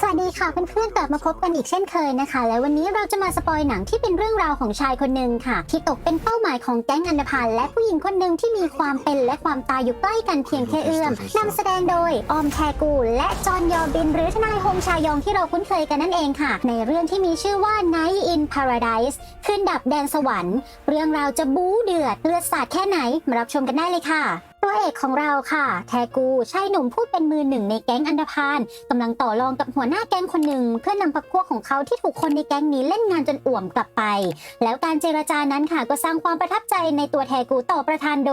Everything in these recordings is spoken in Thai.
สวัสดีค่ะเพื่อนๆกลับมาพบกันอีกเช่นเคยนะคะ และวันนี้เราจะมาสปอยหนังที่เป็นเรื่องราวของชายคนหนึ่งค่ะ ที่ตกเป็นเป้าหมายของแก๊งอันดพานและผู้หญิงคนหนึ่งที่มีความเป็นและความตายอยู่ใกล้กันเพียงแค่เอื้อมนำแสดงโดยออมแทกู และจอห์นยอบิน หรือทนายฮงชายองที่เราคุ้นเคยกันนั่นเองค่ะ ในเรื่องที่มีชื่อว่า Night in Paradise ขึ้นดับแดนสวรรค์ เรื่องราวจะบู๊เดือดเลือดสาดแค่ไหนมารับชมกันได้เลยค่ะ ตัวเอกของเราค่ะ แทกูชายหนุ่มผู้เป็นมือหนึ่งในแก๊งอันดพานกำลังต่อรองกับหัวหน้าแก๊งคนหนึ่งเพื่อนำพรรคพวกของเขาที่ถูกคนในแก๊งนี้เล่นงานจนอ่วมกลับไป แล้วการเจรจานั้นค่ะก็สร้างความประทับใจในตัวแทกูต่อประธานโด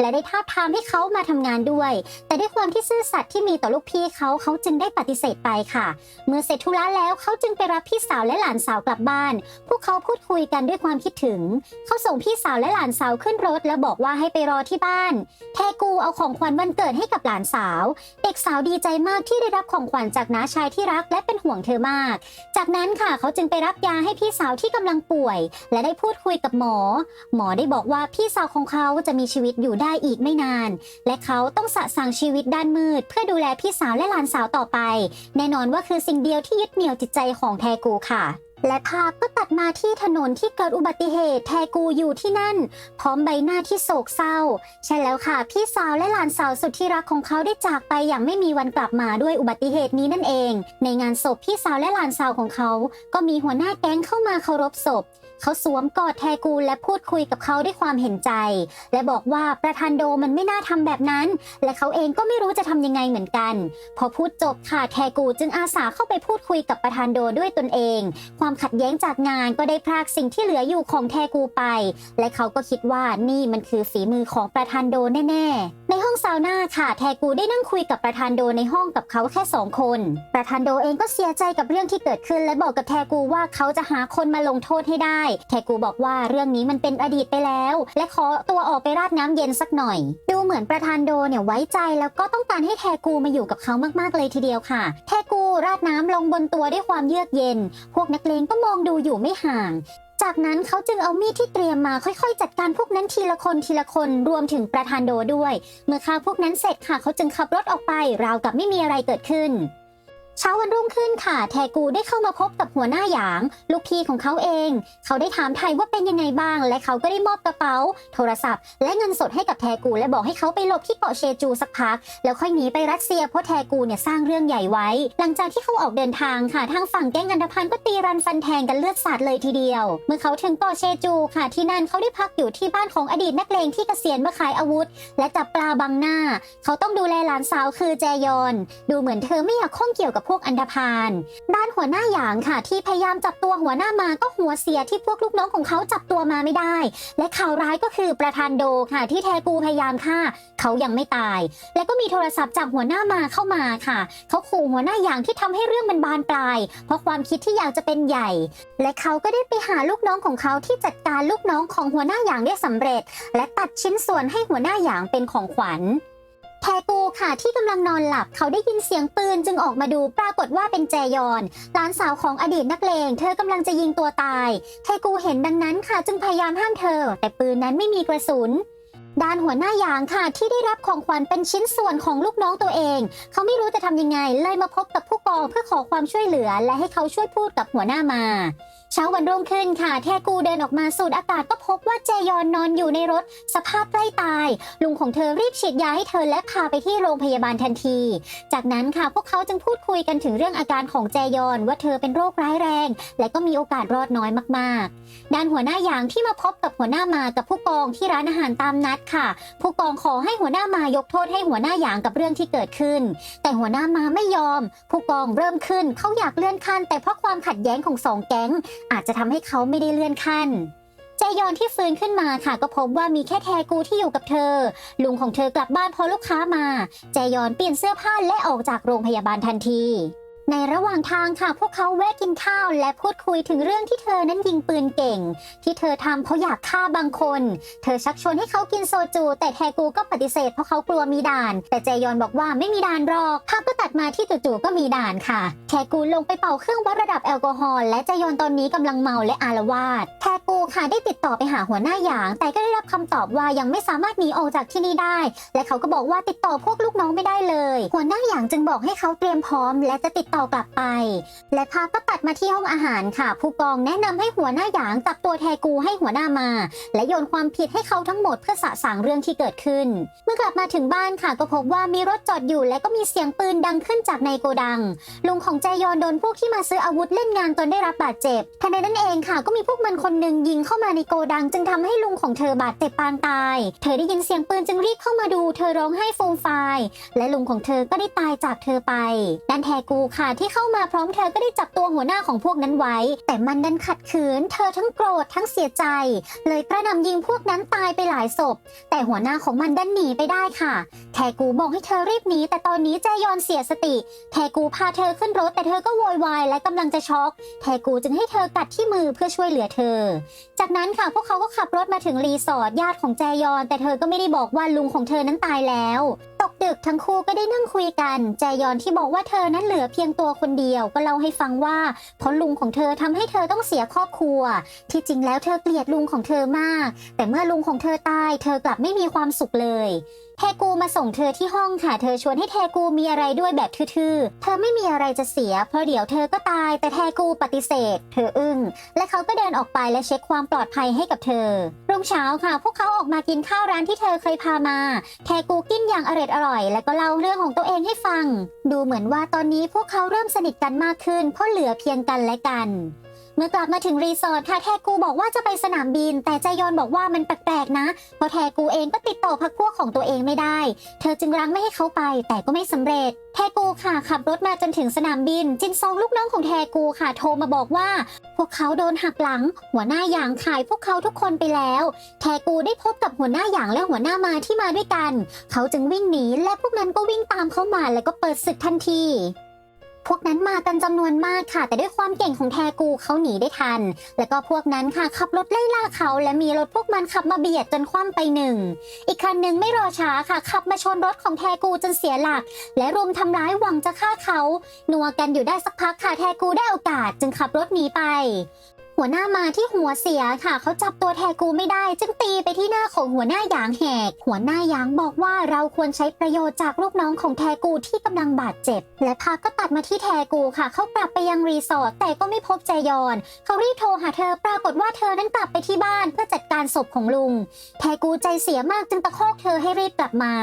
และได้ท้าบทามให้เขามาทำงานด้วย แต่ด้วยความที่ซื่อสัตย์ที่มีต่อลูกพี่เขาเขาจึงได้ปฏิเสธไปค่ะ เมื่อเสร็จธุระแล้วเขาจึงไปรับพี่สาวและหลานสาวกลับบ้าน พวกเขาพูดคุยกันด้วยความคิดถึง เขาส่งพี่สาวและหลานสาวขึ้นรถ แล้วบอกว่าให้ไปรอที่บ้านแทกูเอาของขวัญวันเกิดให้กับหลานสาว เด็กสาวดีใจมากที่ได้รับของขวัญจากน้าชายที่รักและเป็นห่วงเธอมาก จากนั้นค่ะเขาจึงไปรับยาให้พี่สาวที่กำลังป่วย และได้พูดคุยกับหมอ หมอได้บอกว่าพี่สาวของเขาจะมีชีวิตอยู่ได้อีกไม่นาน และเขาต้องสะสางชีวิตด้านมืด เพื่อดูแลพี่สาวและหลานสาวต่อไป แน่นอนว่าคือสิ่งเดียวที่ยึดเหนี่ยวจิตใจของแทกูค่ะ และภาพก็ตัดมาที่ถนนที่เกิดอุบัติเหตุแทกูอยู่ที่นั่น พร้อมใบหน้าที่โศกเศร้า ใช่แล้วค่ะ พี่สาวและหลานสาวสุดที่รักของเขาได้จากไปอย่างไม่มีวันกลับมาด้วยอุบัติเหตุนี้นั่นเอง ในงานศพพี่สาวและหลานสาวของเขา ก็มีหัวหน้าแก๊งเข้ามาเคารพศพ เขาสวมกอดแทกูลและพูดคุยกับเขาด้วยความเห็นใจ และบอกว่าประธานโดมันไม่น่าทำแบบนั้น และเขาเองก็ไม่รู้จะทำยังไงเหมือนกัน พอพูดจบค่ะแทกูจึงอาสาเข้าไปพูดคุยกับประธานโดด้วยตนเอง ความขัดแย้งจากงานก็ได้พรากสิ่งที่เหลืออยู่ของแทกูไป และเขาก็คิดว่านี่มันคือฝีมือของประธานโดแน่ๆในห้องซาวน่าค่ะแทกูได้นั่งคุยกับประธานโดในห้องกับเขาแค่สองคน ประธานโดเองก็เสียใจกับเรื่องที่เกิดขึ้น และบอกกับแทกูว่าเขาจะหาคนมาลงโทษให้ได้แทกูบอกว่าเรื่องนี้มันเป็นอดีตไปแล้ว และขอตัวออกไปราดน้ำเย็นสักหน่อย ดูเหมือนประธานโดเนี่ยไว้ใจแล้วก็ต้องการให้แทกูมาอยู่กับเขามากๆเลยทีเดียวค่ะแทกูราดน้ำลงบนตัวด้วยความเยือกเย็น พวกนักเลงก็มองดูอยู่ไม่ห่างจากนั้นเขาจึงเอามีดที่เตรียมมาค่อยๆ จัดการพวกนั้นทีละคนทีละคนรวมถึงประธานโดด้วย เมื่อฆ่าพวกนั้นเสร็จค่ะเขาจึงขับรถออกไปราวกับไม่มีอะไรเกิดขึ้น เช้าวันรุ่งขึ้นค่ะ แทกูได้เข้ามาพบกับหัวหน้าหยาง ลูกพี่ของเขาเอง เขาได้ถามไทยว่าเป็นยังไงบ้าง และเขาก็ได้มอบกระเป๋า โทรศัพท์ และเงินสดให้กับแทกู และบอกให้เขาไปหลบที่เกาะเชจูสักพัก แล้วค่อยหนีไปรัสเซียเพราะแทกูเนี่ยสร้างเรื่องใหญ่ไว้ หลังจากที่เขาออกเดินทางค่ะ ทางฝั่งแก๊งอันธพาลก็ตีรันฟันแทงกันเลือดสาดเลยทีเดียว เมื่อเขาถึงเกาะเชจูค่ะ ที่นั่นเขาได้พักอยู่ที่บ้านของอดีตนักเลงที่เกษียณมาขายอาวุธ และจับปลาบังหน้า เขาต้องดูแลหลานสาวคือแจยอน ดูเหมือนเธอไม่อยากข้องเกี่ยวกับพวกอันธพาลด้านหัวหน้าหยางค่ะ ที่พยายามจับตัวหัวหน้ามาก็หัวเสียที่พวกลูกน้องของเขาจับตัวมาไม่ได้ และข่าวร้ายก็คือประธานโดค่ะ ที่แทกูพยายามฆ่า เขายังไม่ตาย และก็มีโทรศัพท์จากหัวหน้ามาเข้ามาค่ะ เขาขู่หัวหน้าหยางที่ทำให้เรื่องมันบานปลาย เพราะความคิดที่อยากจะเป็นใหญ่ และเขาก็ได้ไปหาลูกน้องของเขาที่จัดการลูกน้องของหัวหน้าหยางได้สำเร็จ และตัดชิ้นส่วนให้หัวหน้าหยางเป็นของขวัญ แทกูค่ะที่กำลังนอนหลับเขาได้ยินเสียงปืนจึงออกมาดูปรากฏว่าเป็นแจยอนหลานสาวของอดีตนักเลง เธอกำลังจะยิงตัวตายแทกูเห็นดังนั้นค่ะจึงพยายามห้ามเธอ แต่ปืนนั้นไม่มีกระสุนด้านหัวหน้าหยางค่ะที่ได้รับของขวัญเป็นชิ้นส่วนของลูกน้องตัวเอง เขาไม่รู้จะทำยังไงเลยมาพบกับผู้กองเพื่อขอความช่วยเหลือ และให้เขาช่วยพูดกับหัวหน้ามา เช้าวันรุ่งขึ้นค่ะ แทกูเดินออกมาสูดอากาศก็พบว่าแจยอนนอนอยู่ในรถ สภาพใกล้ตาย ลุงของเธอรีบฉีดยาให้เธอและพาไปที่โรงพยาบาลทันที จากนั้นค่ะพวกเขาจึงพูดคุยกันถึงเรื่องอาการของแจยอนว่าเธอเป็นโรคร้ายแรง และก็มีโอกาสรอดน้อยมากๆ ด้านหัวหน้าหยางที่มาพบกับหัวหน้ามากับผู้กองที่ร้านอาหารตามนัดค่ะ ผู้กองขอให้หัวหน้ามายกโทษให้หัวหน้าหยางกับเรื่องที่เกิดขึ้น แต่หัวหน้ามาไม่ยอม ผู้กองเริ่มขึ้นเขาอยากเลื่อนขั้น แต่เพราะความขัดแย้งของสองแก๊งอาจจะทำให้เขาไม่ได้เลื่อนขั้นเจยอนที่ฟื้นขึ้นมาค่ะ ก็พบว่ามีแค่แทกูที่อยู่กับเธอ ลุงของเธอกลับบ้านพอลูกค้ามา แจยอนเปลี่ยนเสื้อผ้าและออกจากโรงพยาบาลทันที ในระหว่างทางค่ะพวกเขาแวะกินข้าวและพูดคุยถึงเรื่องที่เธอนั้นยิงปืนเก่ง ที่เธอทำเพราะอยากฆ่าบางคน เธอชักชวนให้เขากินโซจู แต่แทกูก็ปฏิเสธเพราะเขากลัวมีด่าน แต่เจยอนบอกว่าไม่มีด่านหรอกภาพก็ตัดมาที่จู่ๆก็มีด่านค่ะ แทกูลงไปเป่าเครื่องวัดระดับแอลกอฮอล์และเจยอนตอนนี้กำลังเมาและอารวาส ค่ะได้ติดต่อไปหาหัวหน้าหยาง แต่ก็ได้รับคำตอบว่ายังไม่สามารถหนีออกจากที่นี่ได้ และเขาก็บอกว่าติดต่อพวกลูกน้องไม่ได้เลย หัวหน้าหยางจึงบอกให้เขาเตรียมพร้อม และจะติดต่อกลับไป และภาพก็ตัดมาที่ห้องอาหารค่ะ ผู้กองแนะนำให้หัวหน้าหยางจับตัวแทกูให้หัวหน้ามา และโยนความผิดให้เขาทั้งหมดเพื่อสะสางเรื่องที่เกิดขึ้น เมื่อกลับมาถึงบ้านค่ะก็พบว่ามีรถจอดอยู่ และก็มีเสียงปืนดังขึ้นจากในโกดัง ลุงของแจยอนโดนพวกที่มาซื้ออาวุธเล่นงานจนได้รับบาดเจ็บทันใดนั้นเองค่ะ ก็มีพวกมันคนหนึ่งยิงเข้ามาในโกดังจึงทำให้ลุงของเธอบาดเจ็บปางตาย เธอได้ยินเสียงปืนจึงรีบเข้ามาดู เธอร้องไห้ฟูมฟายและลุงของเธอก็ได้ตายจากเธอไปด้านแทกูค่ะที่เข้ามาพร้อมเธอก็ได้จับตัวหัวหน้าของพวกนั้นไว้ แต่มันดันขัดขืน เธอทั้งโกรธทั้งเสียใจ เลยกระหนำยิงพวกนั้นตายไปหลายศพ แต่หัวหน้าของมันดันหนีไปได้ค่ะ แทกูบอกให้เธอรีบหนีแต่ตอนนี้แจยอนเสียสติ แทกูพาเธอขึ้นรถแต่เธอก็โวยวายและกำลังจะช็อก แทกูจึงให้เธอกัดที่มือเพื่อช่วยเหลือเธอจากนั้นค่ะพวกเขาก็ขับรถมาถึงรีสอร์ทญาติของแจยอน แต่เธอก็ไม่ได้บอกว่าลุงของเธอนั้นตายแล้วตกดึกทั้งคู่ก็ได้นั่งคุยกัน แจยอนที่บอกว่าเธอนั้นเหลือเพียงตัวคนเดียวก็เล่าให้ฟังว่าเพราะลุงของเธอทำให้เธอต้องเสียครอบครัว ที่จริงแล้วเธอเกลียดลุงของเธอมาก แต่เมื่อลุงของเธอตาย เธอกลับไม่มีความสุขเลยเทกูมาส่งเธอที่ห้องค่ะ เธอชวนให้เทกูมีอะไรด้วยแบบทื่อๆ เธอไม่มีอะไรจะเสีย เพราะเดี๋ยวเธอก็ตาย แต่เทกูปฏิเสธ เธออึ้ง และเขาก็เดินออกไปและเช็คความปลอดภัยให้กับเธอ รุ่งเช้าค่ะ พวกเขาออกมากินข้าวร้านที่เธอเคยพามา เทกูกินอย่างอร่อยอร่อย และก็เล่าเรื่องของตัวเองให้ฟัง ดูเหมือนว่าตอนนี้พวกเขาเริ่มสนิทกันมากขึ้น เพราะเหลือเพียงกันและกัน เมื่อกลับมาถึงรีสอร์ทค่ะแทกูบอกว่าจะไปสนามบิน แต่ใจยอนบอกว่ามันแปลกๆนะเพราะแทกูเองก็ติดต่อพักพวกของตัวเองไม่ได้ เธอจึงรั้งไม่ให้เขาไป แต่ก็ไม่สำเร็จแทกูค่ะขับรถมาจนถึงสนามบิน จินซองลูกน้องของแทกูค่ะโทรมาบอกว่า พวกเขาโดนหักหลัง หัวหน้าหยางขายพวกเขาทุกคนไปแล้ว แทกูได้พบกับหัวหน้าหยางและหัวหน้ามาที่มาด้วยกัน เขาจึงวิ่งหนีและพวกนั้นก็วิ่งตามเขามาแล้วก็เปิดศึกทันที พวกนั้นมากันจำนวนมากค่ะ แต่ด้วยความเก่งของแทกูเขาหนีได้ทัน แล้วก็พวกนั้นค่ะขับรถไล่ล่าเขา และมีรถพวกมันขับมาเบียดจนคว่ำไปหนึ่ง อีกคันหนึ่งไม่รอช้าค่ะขับมาชนรถของแทกูจนเสียหลัก และรุมทำร้ายหวังจะฆ่าเขานัวกันอยู่ได้สักพักค่ะแทกูได้โอกาสจึงขับรถหนีไป หัวหน้ามาที่หัวเสียค่ะ เขาจับตัวแทกูไม่ได้ จึงตีไปที่หน้าของหัวหน้าหยางแหก หัวหน้าหยางบอกว่าเราควรใช้ประโยชน์จากลูกน้องของแทกูที่กำลังบาดเจ็บ และพาก็ตัดมาที่แทกูค่ะ เขากลับไปยังรีสอร์ทแต่ก็ไม่พบแจยอน เขารีบโทรหาเธอปร ฏว่าเธอนั้นกลับไปที่บ้านเพื่อจัดการศพของลุง แทกูใจเสียมากจึงตะคอกเธอให้รีบกลับมา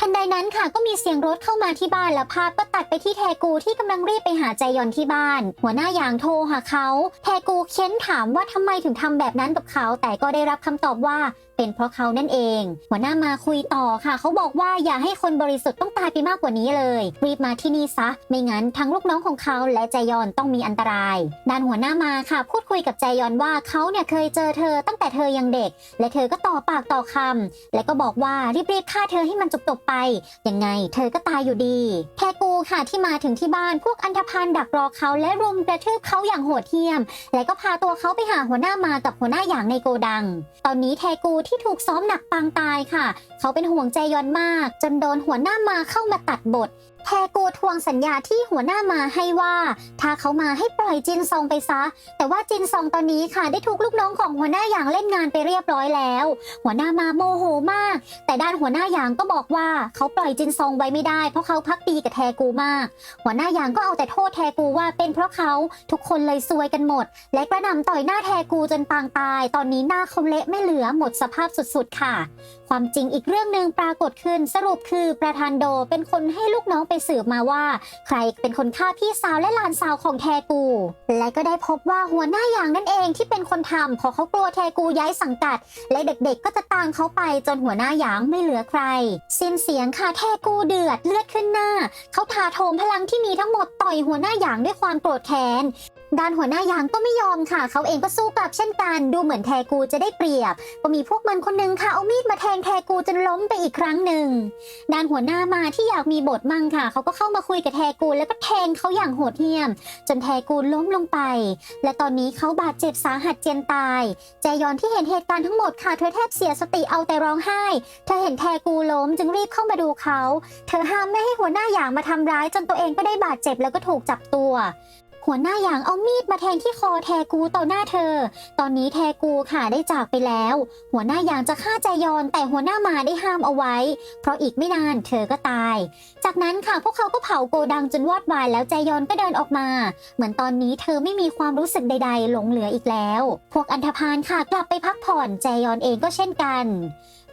ทันใดนั้นค่ะก็มีเสียงรถเข้ามาที่บ้านและภาพก็ตัดไปที่แทกูที่กำลังรีบไปหาใจยอนที่บ้าน หัวหน้าอย่างโทรหาเขา แทกูเค้นถามว่าทำไมถึงทำแบบนั้นกับเขา แต่ก็ได้รับคำตอบว่า เป็นเพราะเขานั่นเอง หัวหน้ามาคุยต่อค่ะ เขาบอกว่าอย่าให้คนบริสุทธิ์ต้องตายไปมากกว่านี้เลย รีบมาที่นี่ซะ ไม่งั้นทั้งลูกน้องของเขาและใจยอนต้องมีอันตราย ด้านหัวหน้ามาค่ะ พูดคุยกับใจยอนว่าเขาเนี่ยเคยเจอเธอตั้งแต่เธอยังเด็ก และเธอก็ต่อปากต่อคำและก็บอกว่ารีบๆฆ่าเธอให้มันจบๆไป ยังไง เธอก็ตายอยู่ดีแทกูค่ะที่มาถึงที่บ้านพวกอันธพาลดักรอเขาและรุมกระทืบเขาอย่างโหดเหี้ยม และก็พาตัวเขาไปหาหัวหน้ามากับหัวหน้าหยางในโกดัง ตอนนี้แทกูที่ถูกซ้อมหนักปางตายค่ะ เขาเป็นห่วงใจยอนมาก จนโดนหัวหน้ามาเข้ามาตัดบทแทกูทวงสัญญาที่หัวหน้ามาให้ว่า ถ้าเขามาให้ปล่อยจินซองไปซะ แต่ว่าจินซองตอนนี้ค่ะได้ถูกลูกน้องของหัวหน้าหยางเล่นงานไปเรียบร้อยแล้ว หัวหน้ามาโมโหมาก แต่ด้านหัวหน้าหยางก็บอกว่าเขาปล่อยจินซองไว้ไม่ได้เพราะเขาพักดีกับแทกูมาก หัวหน้าหยางก็เอาแต่โทษแทกูว่าเป็นเพราะเขาทุกคนเลยซวยกันหมด และกระหน่ำต่อยหน้าแทกูจนปางตาย ตอนนี้หน้าเขาเละไม่เหลือหมดสภาพสุดๆค่ะ ความจริงอีกเรื่องหนึ่งปรากฏขึ้นสรุปคือประธานโดเป็นคนให้ลูกน้องไปสืบมาว่า ใครเป็นคนฆ่าพี่สาวและหลานสาวของแทกู และก็ได้พบว่าหัวหน้าอย่างนั่นเองที่เป็นคนทำเพราะเขากลัวแทกูย้ายสังกัด และเด็กๆก็จะตามเขาไปจนหัวหน้าหยางไม่เหลือใคร สิ้นเสียงค่ะแทกูเดือดเลือดขึ้นหน้า เขาทาโถมพลังที่มีทั้งหมดต่อยหัวหน้าหยางด้วยความโกรธแค้น ด้านหัวหน้ายางก็ไม่ยอมค่ะ เขาเองก็สู้กลับเช่นกัน ดูเหมือนแทกูจะได้เปรียบ ก็มีพวกมันคนหนึงค่ะ เอามีดมาแทงแทกูจนล้มไปอีกครั้งหนึ่ง ด้านหัวหน้ามาที่อยากมีบทมั่งค่ะ เขาก็เข้ามาคุยกับแทกูแล้วก็แทงเขาอย่างโหดเหี้ยม จนแทกูล้มลงไป และตอนนี้เขาบาดเจ็บสาหัสเจียนตาย แจยอนที่เห็นเหตุการณ์ทั้งหมดค่ะ เธอแทบเสียสติเอาแต่ร้องไห้ เธอเห็นแทกูล้มจึงรีบเข้ามาดูเขา เธอห้ามไม่ให้หัวหน้าหยางมาทำร้าย จนตัวเองก็ได้บาดเจ็บแล้วก็ถูกจับตัว หัวหน้าหยางเอามีดมาแทงที่คอแทกูต่อหน้าเธอ ตอนนี้แทกูค่ะได้จากไปแล้ว หัวหน้าหยางจะฆ่าใจยอนแต่หัวหน้ามาได้ห้ามเอาไว้ เพราะอีกไม่นานเธอก็ตาย จากนั้นค่ะพวกเขาก็เผาโกดังจนวอดวายแล้วใจยอนก็เดินออกมา เหมือนตอนนี้เธอไม่มีความรู้สึกใด ๆ หลงเหลืออีกแล้ว พวกอันธพาลค่ะกลับไปพักผ่อนแจยอนเองก็เช่นกัน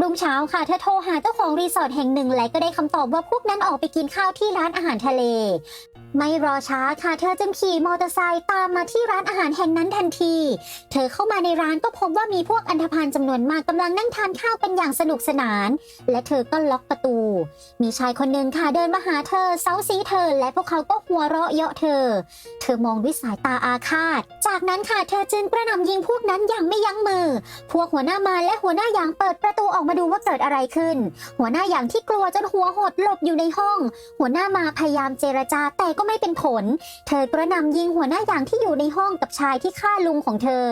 รุ่งเช้าค่ะเธอโทรหาเจ้าของรีสอร์ทแห่งหนึ่งและก็ได้คำตอบว่าพวกนั้นออกไปกินข้าวที่ร้านอาหารทะเล ไม่รอช้าค่ะเธอจึงขี่มอเตอร์ไซค์ตามมาที่ร้านอาหารแห่งนั้นทันที เธอเข้ามาในร้านก็พบว่ามีพวกอันธพาลจำนวนมากกำลังนั่งทานข้าวกันอย่างสนุกสนาน และเธอก็ล็อกประตู มีชายคนหนึ่งค่ะเดินมาหาเธอเซาซีเธอ และพวกเขาก็หัวเราะเยาะเธอ เธอมองด้วยสายตาอาฆาต จากนั้นค่ะเธอจึงกระหน่ำยิงพวกนั้นอย่างไม่ยั้งมือ พวกหัวหน้ามาและหัวหน้าหยางเปิดประตูออกมาดูว่าเกิดอะไรขึ้น หัวหน้าหยางที่กลัวจนหัวหดหลบอยู่ในห้อง หัวหน้ามาพยายามเจรจาแต่ก็ไม่เป็นผล เธอกระหน่ำยิงหัวหน้าหยางที่อยู่ในห้องกับชายที่ฆ่าลุงของเธอ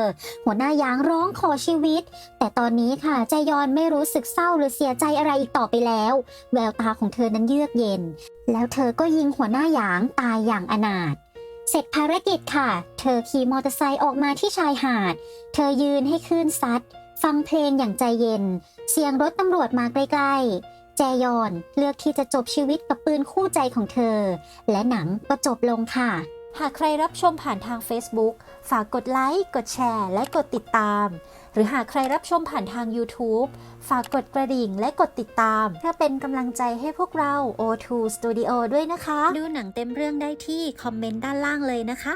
หัวหน้าหยางร้องขอชีวิต แต่ตอนนี้ค่ะใจยอนไม่รู้สึกเศร้าหรือเสียใจอะไรอีกต่อไปแล้ว แววตาของเธอนั้นเยือกเย็น แล้วเธอก็ยิงหัวหน้าหยางตายอย่างอนาถเสร็จภารกิจค่ะ เธอขี่มอเตอร์ไซค์ออกมาที่ชายหาด เธอยืนให้คลื่นซัด ฟังเพลงอย่างใจเย็น เสียงรถตำรวจมาใกล้ๆ แจยอนเลือกที่จะจบชีวิตกับปืนคู่ใจของเธอ และหนังก็จบลงค่ะ หากใครรับชมผ่านทาง Facebook ฝากกดไลค์ กดแชร์ และกดติดตาม หรือหากใครรับชมผ่านทาง YouTube ฝากกดกระดิ่งและกดติดตาม เพื่อเป็นกำลังใจให้พวกเรา O2 Studio ด้วยนะคะ ดูหนังเต็มเรื่องได้ที่คอมเมนต์ด้านล่างเลยนะคะ